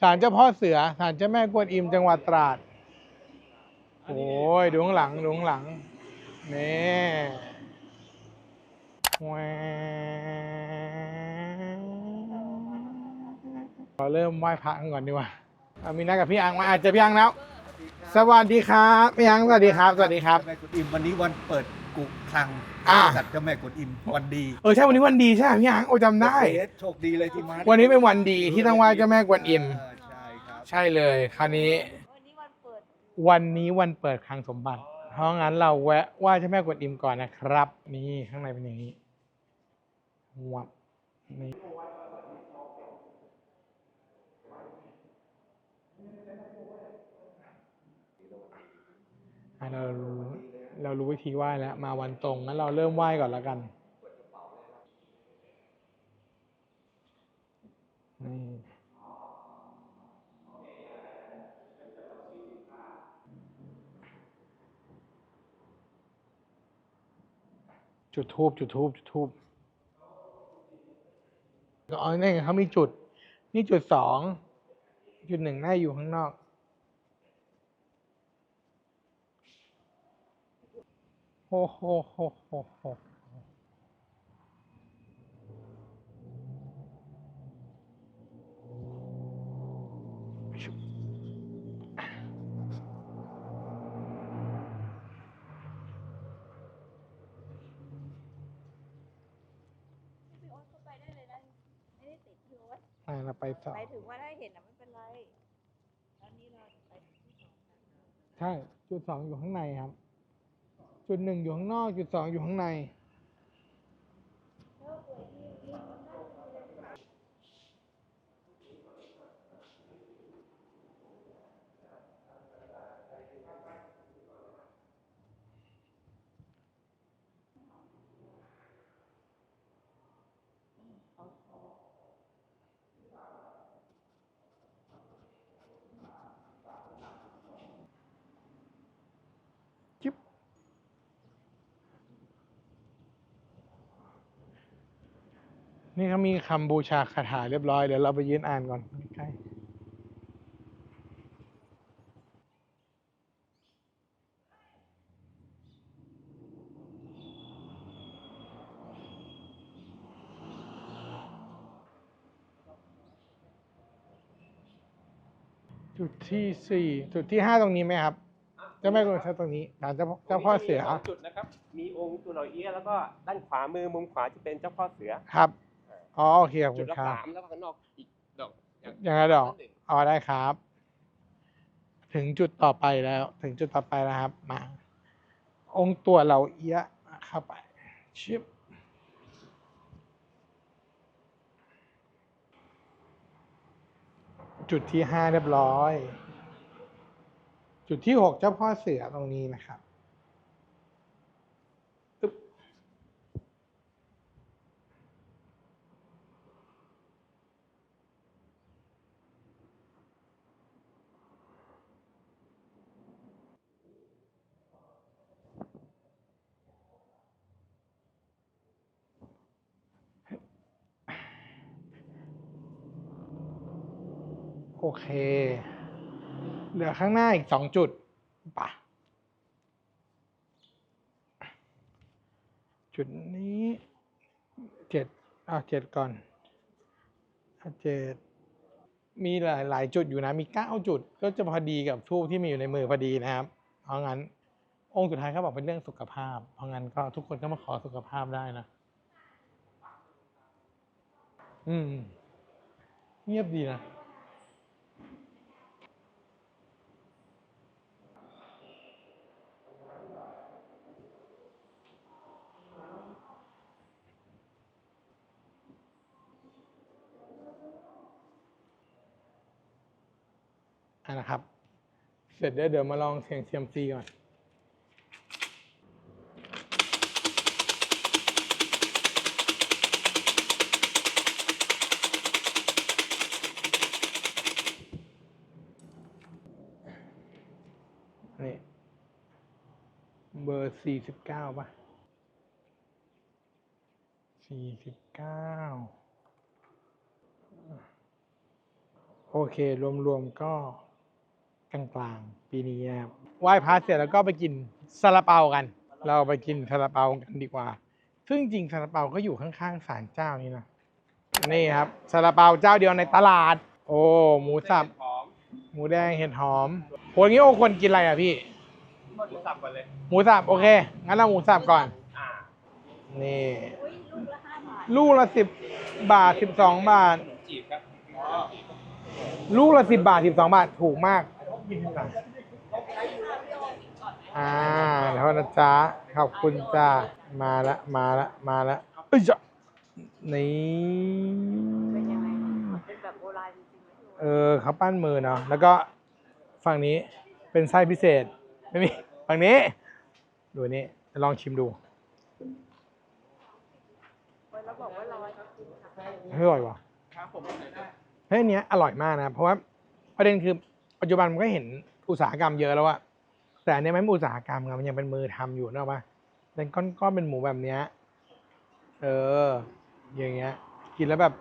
ศาลเจ้าพ่อเสือศาลเจ้าแม่กวนอิมจังหวัดตราด โอ้ยดูข้างหลังดูข้างหลังนี่แหวเราเริ่มไหว้พระกันก่อนดีกว่าเอามีนัดกับพี่อังมาอาจจะพี่อังแล้ว สวัสดีครับพี่อังสวัสดีครับ สวัสดีครับกวนอิมวันนี้วันเปิด คลังอ่า จัดเจ้าแม่กวนอิมวันดีเออใช่วันนี้วันดีใช่ไหมพี่อังโอ้จำได้ เอสโชคดีเลยที่มาวันนี้เป็นวันดีที่ต้องไหว้เจ้าแม่กวนอิม เใช่ครับใช่เลยคราวนี้ วันนี้วันเปิดวันนี้วันเปิดคลังสมบัติ เพราะงั้นเราแวะไหว้เจ้าแม่กวนอิมก่อนนะครับ นี่ข้างในเป็นอย่างนี้วับนี่อะเรารู้ เรารู้วิธีไหว้แล้ว มาวันตรงงั้นเราเริ่มไหว้ก่อนแล้วกันนี่จุดทูบจุดทูบจุดทูบอ๋อนี่ไงเขามีจุด นี่จุดสอง จุดหนึ่งน่าอยู่ข้างนอก โอ้โหโหโหโหชุบพี่โอ๊ตเข้าไปได้เลยนะไม่ได้ติดพี่โอ๊ตอ่าเราไปต่อไปถึงว่าถ้าเห็นนะไม่เป็นไร ตอนนี้เราไปที่สองกันใช่ จุดสองอยู่ข้างในครับ จุดหนึ่งอยู่ข้างนอกจุดสองอยู่ข้างใน นี่เขามีคำบูชาคาถาเรียบร้อย เดี๋ยวเราไปยืนอ่านก่อนใกล้จุดที่สี่จุดที่ห้าตรงนี้ไหมครับ เจะไม่รู้ใช่ตรงนี้ศาลเจ้าพ่อเจ้าพ่อเสือมีสงจุดนะครับ มีองค์ตุลอเอียะแล้วก็ด้านขวามือมุมขวาจะเป็นเจ้าพ่อเสือ ครับ อ๋อโอเคขอบจุคุดณละครับ สามแล้วก็ข้างนอกอีกดอกอย่างอย่างไรดอก หนึ่งอ๋อได้ครับ ถึงจุดต่อไปแล้ว ถึงจุดต่อไปแล้วครับ มา องค์ตัวเราเอียะเข้าไป ชิบจุดที่ห้าเรียบร้อย จุดที่หกเจ้าพ่อเสือตรงนี้นะครับอึ๊บ เค เหลือข้างหน้าอีกสองจุดปะจุดนี้เจ็ดอะเจ็ดก่อนเจ็ดมีหลายหลายจุดอยู่นะ มีเก้าจุด ก็จะพอดีกับทูบที่มีอยู่ในมือพอดีนะครับ เพราะงั้น องค์สุดท้ายเขาบอกเป็นเรื่องสุขภาพ เพราะงั้นก็ทุกคนก็มาขอสุขภาพได้นะ อืม เงียบดีนะ นะครับ เสร็จแล้วเดี๋ยวมาลองเสียงเซียมซีก่อนนี่เบอร์สี่สิบเก้าป่ะสี่สิบเก้าโอเค รวม ๆ ก็ กลางๆ ปีนี้นะครับไหว้พระเสร็จแล้วก็ไปกินซาลาเปากัน เราไปกินซาลาเปากันดีกว่า ซึ่งจริงๆซาลาเปาก็อยู่ข้างๆศาลเจ้านี่นะนี่ครับซาลาเปาเจ้าเดียวในตลาด โอ้หมูสับหอมหมูแดงเห็ดหอมโหอย่างนี้โอควรกินอะไรอะพี่หมูสับก่อนเลยหมูสับโอเคงั้นเราหมูสับก่อนอ่านี่อุ้ยลูกละห้าบาทลูกละสิบบาทสิบสองบาทขนมจีบครับลูกละสิบบาทสิบสองบาทถูกมาก อ่าเดี๋ยวนะจ๊ะขอบคุณจ้ามาละมาละมาละเอ้ยจ้ะนี่เป็นยังไงเป็นแบบโบราณจริงๆไหมเออเขาปั้นมือเนาะแล้วก็ฝั่งนี้เป็นไส้พิเศษไม่มีฝั่งนี้ดูนี่ลองชิมดูเว้ยแล้วบอกว่าร้อยก็กินค่ะเฮ้ยอร่อยว่ะเฮ้ยอันเนี้ยอร่อยมากนะเพราะว่าประเด็นคือ ปัจจุบันมันก็เห็นอุตสาหกรรมเยอะแล้วอะแต่อันนี้ยมันไม่อุตสาหกรรมมันยังเป็นมือทำอยู่นะว่าเป็นก้อนๆเป็นหมูแบบเนี้ยเออ อย่างเงี้ย กินแล้วแบบ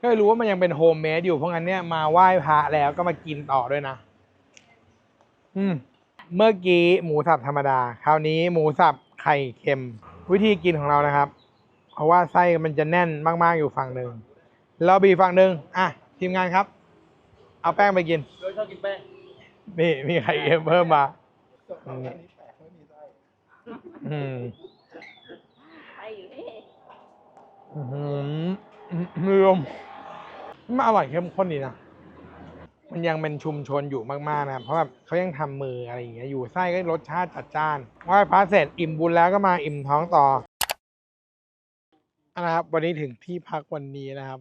ก็รู้ว่ามันยังเป็นโฮมเมดอยู่เพราะงั้นเนี่ยมาไหว้พระแล้วก็มากินต่อด้วยนะ อืม เมื่อกี้หมูสับธรรมดา คราวนี้หมูสับไข่เค็ม วิธีกินของเรานะครับ เพราะว่าไส้มันจะแน่นมากๆอยู่ฝั่งหนึ่งเราบีฝั่งหนึ่งอะทีมงานครับ เอาแป้งไปกิน โดยชอบกินแป้งนี่มีไข่เค็มเพิ่มมานี่อืมไปอยู่นี่อื้อหือรวมมันอร่อยเข้มข้นดีนะ มันยังเป็นชุมชนอยู่มากๆนะเพราะแบบเขายังทำมืออะไรอย่างเงี้ยอยู่ไส้ก็รสชาติจัดจ้านไหว้พระเสร็จอิ่มบุญแล้วก็มาอิ่มท้องต่อนะครับ วันนี้ถึงที่พักวันนี้นะครับ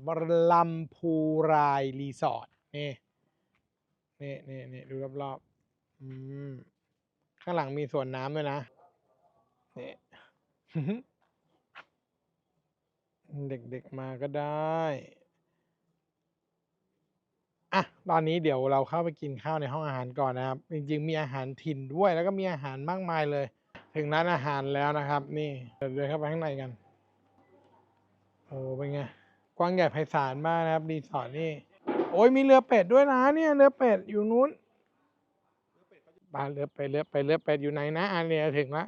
ลำพูรายรีสอร์ทนี่ นี่นี่นี่ดูรอบๆอืมข้างหลังมีสวนน้ำด้วยนะนี่ เด็กๆมาก็ได้อะตอนนี้เดี๋ยวเราเข้าไปกินข้าวในห้องอาหารก่อนนะครับ จริงๆ มีอาหารถิ่นด้วยแล้วก็มีอาหารมากมายเลย ถึงร้านอาหารแล้วนะครับ นี่เดี๋ยวเดินเข้าไปข้างในกันโอ้เป็นไงกว้างใหญ่ไพศาลมากนะครับรีสอร์ทนี่ อ้ยมีเรือเป็ดด้วยนะเนี่ยเรือเป็ดอยู่นู้นปลานเรือเป็ดเรือเป็ดเรือเป็ดอยู่ไหนนะอันเนี้ยถึงละ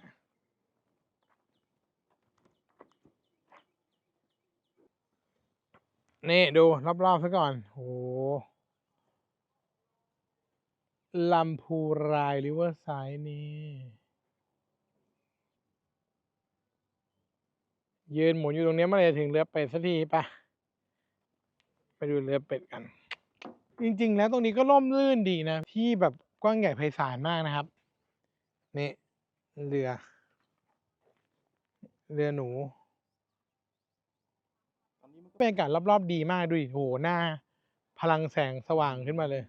นี่ดูรอบๆซะก่อนโหลำพูรายริเวอร์ไซด์นี่ยืนหมุนอยู่ตรงนี้เมื่อไรถึงเรือเป็ดสักทีปะไปดูเรือเป็ดกัน จริง ๆ แล้วตรงนี้ก็ร่มรื่นดีนะ ที่แบบกว้างใหญ่ไพศาลมากนะครับ นี่เรือ เรือหนูบรรยากาศรอบๆดีมากดูดิโหหน้า พลังแสงสว่างขึ้นมาเลย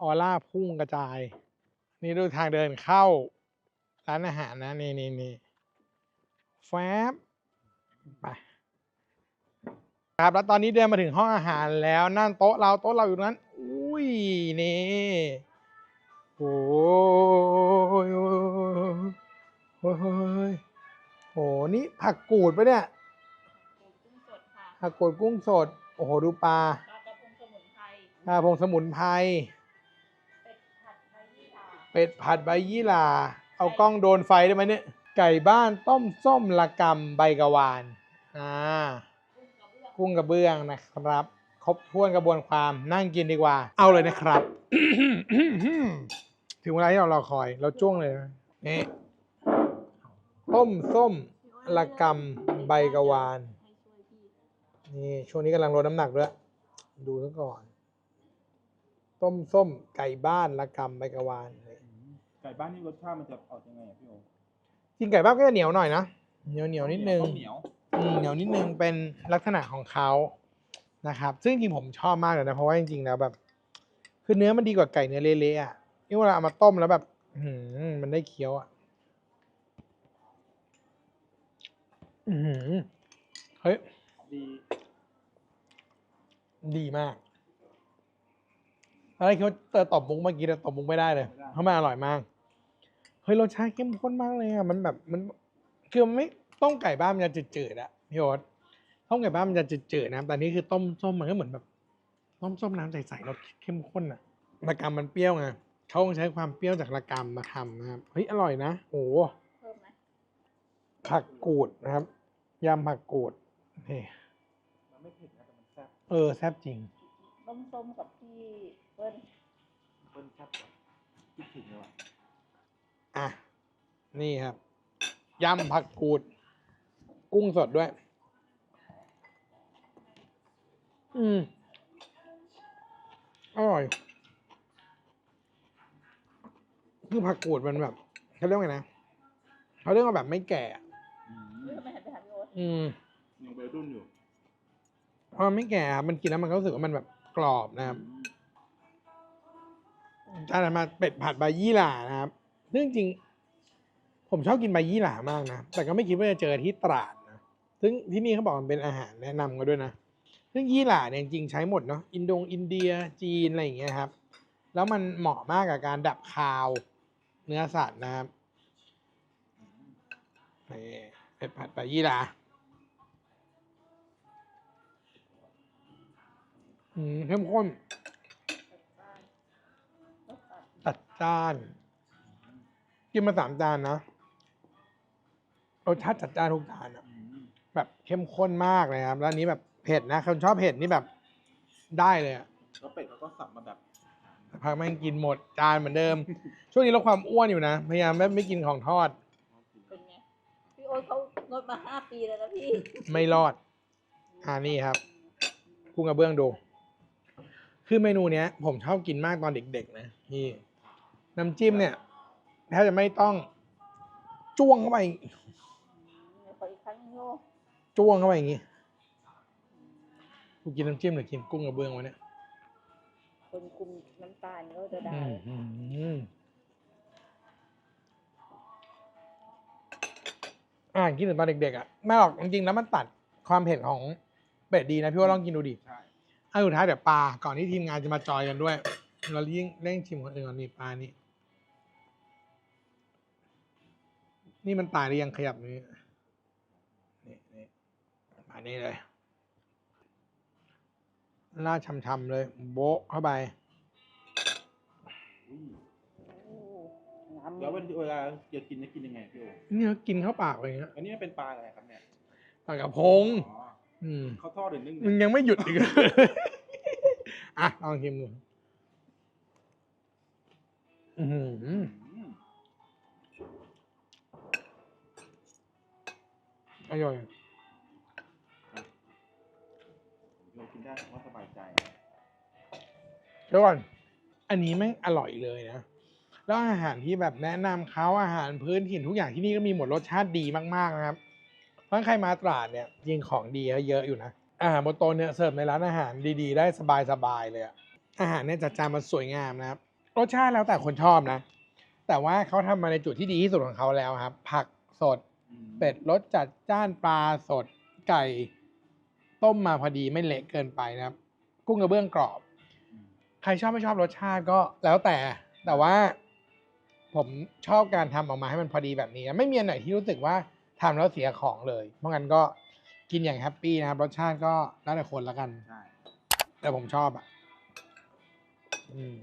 ออร่าพุ่งกระจาย นี่ดูทางเดินเข้า ร้านอาหารนะ นี่นี่นี่แฟบไปครับแล้วตอนนี้เดินมาถึงห้องอาหารแล้วนั่นโต๊ะเราโต๊ะเราอยู่ตรงนั้น ยนี่โอ้ยโอ้ยโอ้ยโอ้ยโหนี่ผักกูดปะเนี่ย กุ้งสดค่ะผักกูดกุ้งสด โอ้โห ดูปลาปลากระพงสมุนไพรปลาพงสมุนไพร เป็ดผัดใบยี่หร่าเป็ดผัดใบยี่หร่า เอากล้องโดนไฟได้ไหมเนี่ย ไก่บ้านต้มส้มละกำใบกะวาน อ่า กุ้งกระเบื้องนะครับ บถ้วนกระบวนความนั่งกินดีกว่า เอาเลยนะครับ ถึงเวลาที่เรารอคอย เราจ้วงเลยนะนี่ต้มส้มละกำใบกะวานให้ช่วยพี่นี่ช่วงนี้กำลังลดน้ำหนักด้วย ดูซะก่อน ต้มส้มไก่บ้านละกำใบกะวานนี่ไก่บ้านนี่รสชาติมันจะออกยังไงอะพี่โอจริงไก่บ้านก็จะเหนียวหน่อยนะ เหนียวเหนียวนิดนึงต้มเหนียวอืมเหนียวนิดนึงเป็นลักษณะของเขา นะครับ ซึ่งจริงๆผมชอบมากเลยนะ เพราะว่าจริงๆแล้วแบบ คือเนื้อมันดีกว่าไก่เนื้อเละๆอะนี่เวลาเอามาต้มแล้วแบบอื้อหือมันได้เคี้ยวอะอือหือเฮ้ยดีดีมากอะไรคิดว่าเตอตบมุกเมื่อกี้แต่ตบมุกไม่ได้เลยเพราะมันอร่อยมาก เฮ้ยรสชาติเข้มข้นมากเลยอะ มันแบบมันคือมันไม่ต้มไก่บ้านมันจะจืดๆอะพี่โอ๊ต ต้มไก่บ้านมันจะจืดๆนะแต่นี่คือต้มส้มมันก็เหมือนแบบน้ำส้มน้ำใสๆรสเข้มข้นอะระกำมันเปรี้ยวไงเขาคงใช้ความเปรี้ยวจากระกำมาทำนะครับเฮ้ยอร่อยนะโอ้โหเพิ่มไหมผักกูดนะครับยำผักกูดนี่มันไม่เผ็ดนะแต่มันแซ่บเออแซ่บจริง ต้มส้มกับพี่เปิ้ลเปิ้ลแซ่บกว่าคิดถึงเลยว่ะอะนี่ครับยำผักกูด กุ้งสดด้วย อืม อร่อย คือผักกูดมันแบบเขาเรียกว่าไงนะเขาเรียกว่าแบบไม่แก่อะอืมนี่ทำไมหันไปหาพี่โอ๊ตอืม ยังวัยรุ่นอยู่พอมันไม่แก่อะมันกินแล้วมันก็รู้สึกว่ามันแบบกรอบนะครับอืมจานถัดมาเป็ดผัดใบยี่หร่านะครับซึ่งจริงๆผมชอบกินใบยี่หร่ามากนะ แต่ก็ไม่คิดว่าจะเจอที่ตราดนะ ซึ่งที่นี่เขาบอกมันเป็นอาหารแนะนำกันด้วยนะ ซึ่งยี่หร่าเนี่ยจริงใช้หมดเนาะอินโดงอินเดียจีนอะไรอย่างเงี้ยครับ แล้วมันเหมาะมากกับการดับคาวเนื้อสัตว์นะครับนี่เป็ดผัดใบยี่หร่าอืมเข้มข้นจัดจ้านกินมาสามจานนะรสชาติจัดจ้านทุกจานอะแบบเข้มข้นมากเลยครับ แล้วนี้แบบ เผ็ดนะคนชอบเผ็ดนี่แบบได้เลยอะแล้วเป็ดเขาก็สับมาแบบสักพักแม่งกินหมดจานเหมือนเดิม ช่วงนี้ลดความอ้วนอยู่นะ พยายามไม่ไม่กินของทอดเป็นไง พี่โอ๊ตเขางดมาห้าปีแล้วนะพี่ ไม่รอด อ่านี่ครับกุ้งกระเบื้องดู คือเมนูเนี้ย ผมชอบกินมากตอนเด็กๆนะนี่น้ำจิ้มเนี่ยแทบจะไม่ต้องจ้วงเข้าไป ขออีกครั้งนึงโยจ้วงเข้าไปอย่างงี้ กูกินน้ำจิ้มหรือกินกุ้งกระเบื้องวะเนี่ยคนคุมน้ำตาลก็จะได้ อืมอืมอ่ากินถึงตอนเด็กๆอะไม่หรอกจริงๆแล้วมันตัดความเผ็ดของเป็ดดีนะพี่ว่าลองกินดูดิใช่อะสุดท้ายเดี๋ยวปลาก่อนที่ทีมงานจะมาจอยกันด้วย เรายิ่งเร่งชิมคนอื่นก่อนนี่ปลานี่นี่มันตายหรือยังขยับนี้นี่นี่ปลานี่เลย ลาดช่ำๆเลย โบ๊ะเข้าไปอุ้ยโอ้น้ำแล้วเวลาจะกินจะกินยังไงพี่โอเนี่ยกินเข้าปากอะไรเงี้ยอันนี้มันเป็นปลาอะไรครับเนี่ยปลากระพง อ๋ออืมเขาทอดหรือนึ่งมึงเนี่ยยังไม่หยุดอีกเหรอ อะลองชิมดูอือหืออืมอร่อย กินได้ผมว่าสบายใจ เดี๋ยวก่อน อันนี้แม่งอร่อยเลยนะ แล้วอาหารที่แบบแนะนำเขาอาหารพื้นถิ่นทุกอย่างที่นี่ก็มีหมดรสชาติดีมากๆนะครับ เพราะใครมาตราดเนี่ยยิงของดีเขาเยอะอยู่นะ อาหารบนโต๊ะเนี่ยเสิร์ฟในร้านอาหารดีๆ ได้สบายๆเลยอะอาหารเนี่ยจัดจานมาสวยงามนะครับ รสชาติแล้วแต่คนชอบนะ แต่ว่าเขาทำมาในจุดที่ดีที่สุดของเขาแล้วครับ ผักสดอืมเป็ดรสจัดจ้านปลาสดไก่ ต้มมาพอดีไม่เละเกินไปนะครับ กุ้งกระเบื้องกรอบอืมใครชอบไม่ชอบรสชาติก็แล้วแต่แต่ว่าผมชอบการทำออกมาให้มันพอดีแบบนี้ ไม่มีอันไหนที่รู้สึกว่าทำแล้วเสียของเลย เพราะงั้นก็กินอย่างแฮปปี้นะครับรสชาติก็แล้วแต่คนละกันใช่แต่ผมชอบอะ อืม